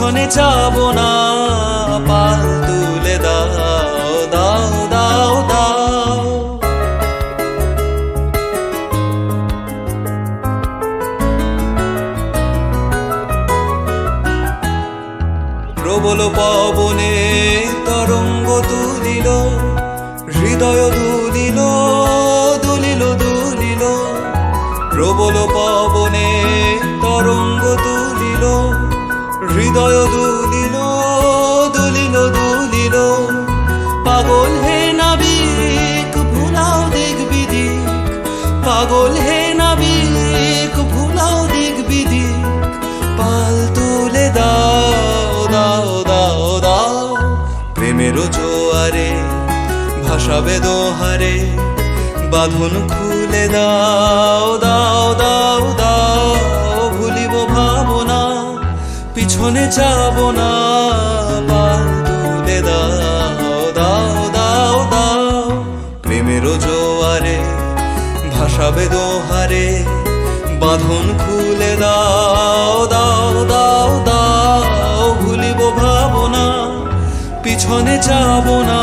পিছনে যাব না, পাল তুলে দাও দাও দাও দাও। প্রবল পবনে তরঙ্গ তুলিল হৃদয় দুলিল দুলিল দুলিল। প্রবল পবনে পাগল হে নাবিক ভুলাও দিক বিদিক। পাল তুলে দাও দাও দাও দাও প্রেমের জোয়ারে ভাসাবে দোহারে বাঁধন খুলে দাও দাও দাও দাও, ভুলিব ভাবনা, পিছনে যাব না। ভাসাবে দোহারে বাঁধন খুলে দাও দাও দাও দাও ভুলিব ভাবনা পিছনে যাব না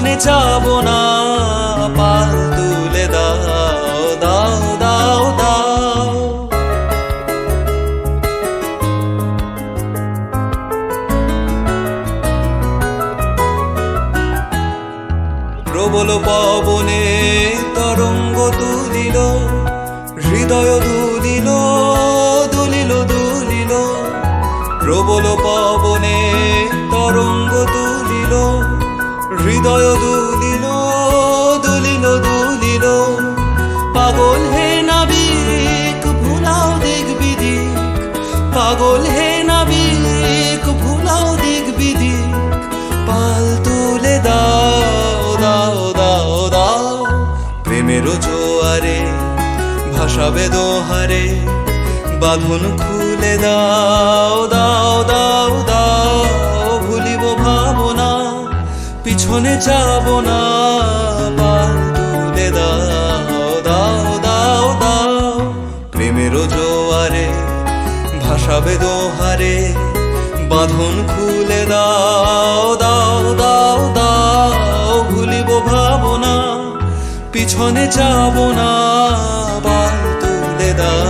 পিছনে যাব না, পাল তুলে দাও দাও দাও দাও। প্রবল পবনে তরঙ্গ তুলিল হৃদয় দুলিল দুলিল দুলিল। প্রবল পাগল হে নাবিক, ভুলাও দিক বিদিক। পাগল হে নাবিক, ভুলাও দিক বিদিক। পাল তুলে দাও দাও দাও দাও প্রেমের জোয়ারে ভাসাবে দোহারে বাঁধন খুলে দাও দাও দাও দাও ভুলিব ভাবনা, পিছনে যাব না, পাল ভাসাবে দোহারে, বাঁধন খুলে দাও দাও দাও দাও, ভুলিব ভাবনা, পিছনে যাব না বাল তুলে দাও।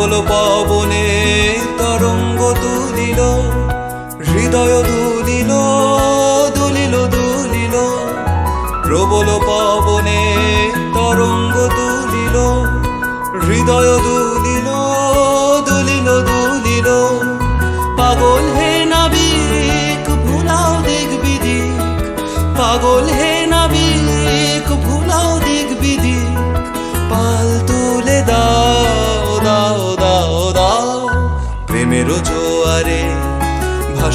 কেবল পবনে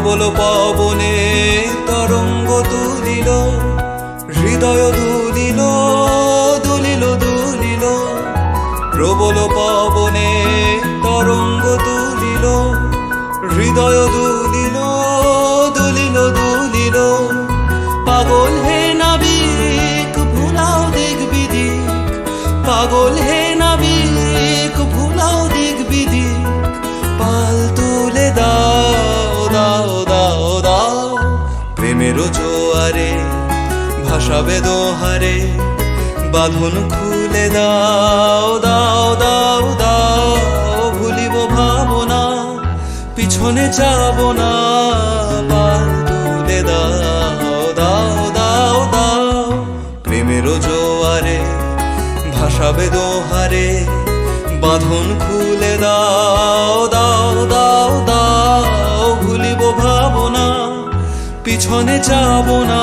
প্রবল পবনে তরঙ্গ তুলিল হৃদয় ভাসাবে দোহারে, বাঁধন খুলে দাও দাও দাও দাও, ভুলিব ভাবনা, পিছনে যাব না তুলে দাও দাও দাও দাও ভাসাবে দোহারে, বাঁধন খুলে দাও দাও দাও দাও, ভুলিব ভাবনা, পিছনে যাব না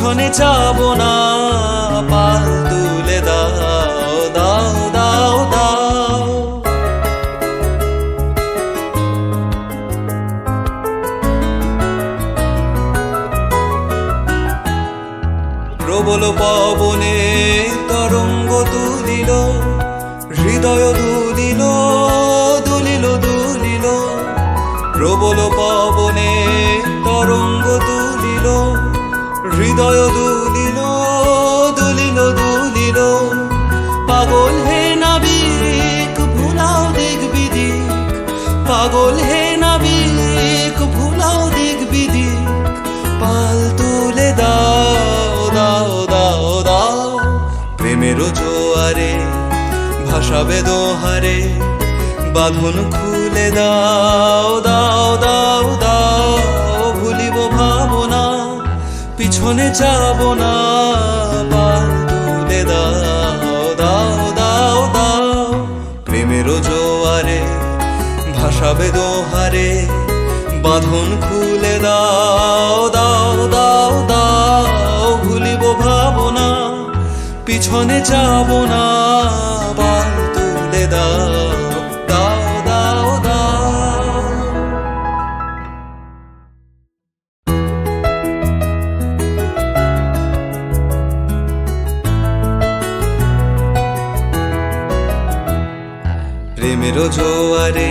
পিছনে যাব না পাল তুলে দাও দাও দাও দাও। প্রবল পবনে তরঙ্গ তুলিল হৃদয় পাগল হে নাবিক, ভুলাও দিক বিদিক পাল তুলে দাও দাও দাও দাও প্রেমের জোয়ারে ভাসাবে দোহারে বাঁধন খুলে দাও দাও দাও দাও, ভুলিব ভাবনা, পিছনে যাব না, পাল তুলে দাও। ভাসাবে দোহারে, বাঁধন খুলে দাও দাও দাও দাও, ভুলিব ভাবনা, পিছনে যাব না পাল তুলে দাও দাও দাও দাও। প্রেমের জোয়ারে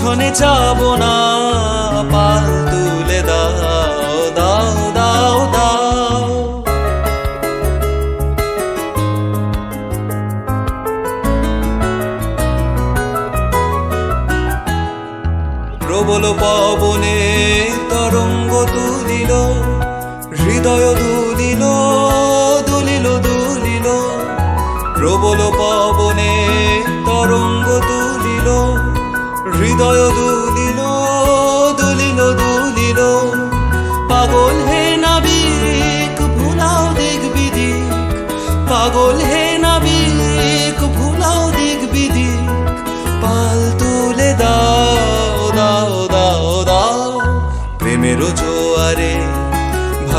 পিছনে যাব না, পাল তুলে দাও দাও দাও দাও। প্রবল পবনে তরঙ্গ তুলিল হৃদয় দুলিল